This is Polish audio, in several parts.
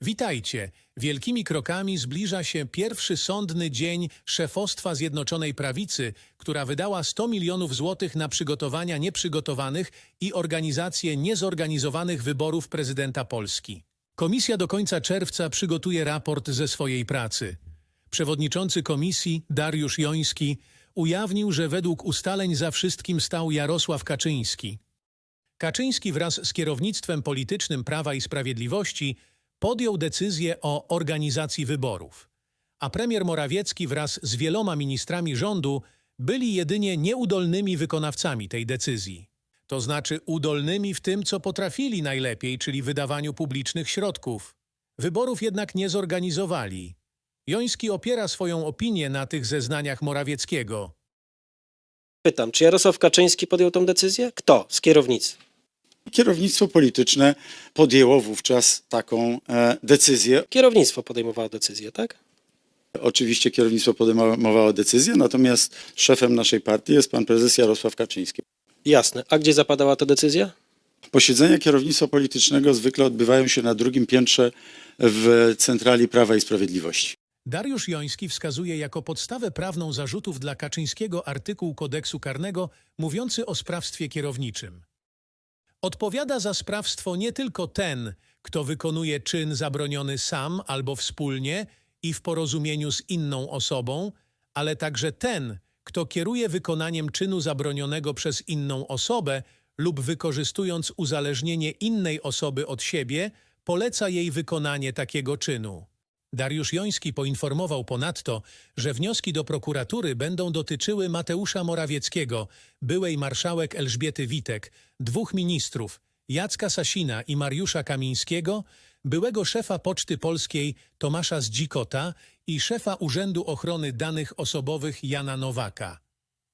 Witajcie. Wielkimi krokami zbliża się pierwszy sądny dzień szefostwa Zjednoczonej Prawicy, która wydała 100 milionów złotych na przygotowania nieprzygotowanych i organizację niezorganizowanych wyborów prezydenta Polski. Komisja do końca czerwca przygotuje raport ze swojej pracy. Przewodniczący komisji, Dariusz Joński, ujawnił, że według ustaleń za wszystkim stał Jarosław Kaczyński. Kaczyński wraz z kierownictwem politycznym Prawa i Sprawiedliwości podjął decyzję o organizacji wyborów, a premier Morawiecki wraz z wieloma ministrami rządu byli jedynie nieudolnymi wykonawcami tej decyzji. To znaczy udolnymi w tym, co potrafili najlepiej, czyli wydawaniu publicznych środków. Wyborów jednak nie zorganizowali. Joński opiera swoją opinię na tych zeznaniach Morawieckiego. Pytam, czy Jarosław Kaczyński podjął tą decyzję? Kto z kierownictwa? Kierownictwo polityczne podjęło wówczas taką e, decyzję. Kierownictwo podejmowało decyzję, tak? Oczywiście kierownictwo podejmowało decyzję, natomiast szefem naszej partii jest pan prezes Jarosław Kaczyński. Jasne. A gdzie zapadała ta decyzja? Posiedzenia kierownictwa politycznego zwykle odbywają się na drugim piętrze w Centrali Prawa i Sprawiedliwości. Dariusz Joński wskazuje jako podstawę prawną zarzutów dla Kaczyńskiego artykuł kodeksu karnego mówiący o sprawstwie kierowniczym. Odpowiada za sprawstwo nie tylko ten, kto wykonuje czyn zabroniony sam albo wspólnie i w porozumieniu z inną osobą, ale także ten, kto kieruje wykonaniem czynu zabronionego przez inną osobę lub wykorzystując uzależnienie innej osoby od siebie, poleca jej wykonanie takiego czynu. Dariusz Joński poinformował ponadto, że wnioski do prokuratury będą dotyczyły Mateusza Morawieckiego, byłej marszałek Elżbiety Witek, dwóch ministrów, Jacka Sasina i Mariusza Kamińskiego, byłego szefa Poczty Polskiej Tomasza Zdzikota i szefa Urzędu Ochrony Danych Osobowych Jana Nowaka.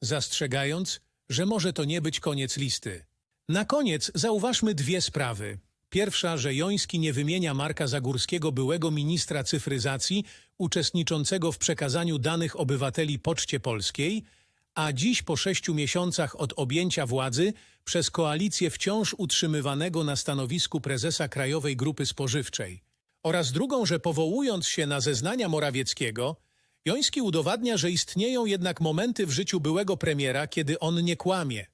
Zastrzegając, że może to nie być koniec listy. Na koniec zauważmy dwie sprawy. Pierwsza, że Joński nie wymienia Marka Zagórskiego, byłego ministra cyfryzacji, uczestniczącego w przekazaniu danych obywateli Poczcie Polskiej, a dziś po sześciu miesiącach od objęcia władzy przez koalicję wciąż utrzymywanego na stanowisku prezesa Krajowej Grupy Spożywczej. Oraz drugą, że powołując się na zeznania Morawieckiego, Joński udowadnia, że istnieją jednak momenty w życiu byłego premiera, kiedy on nie kłamie.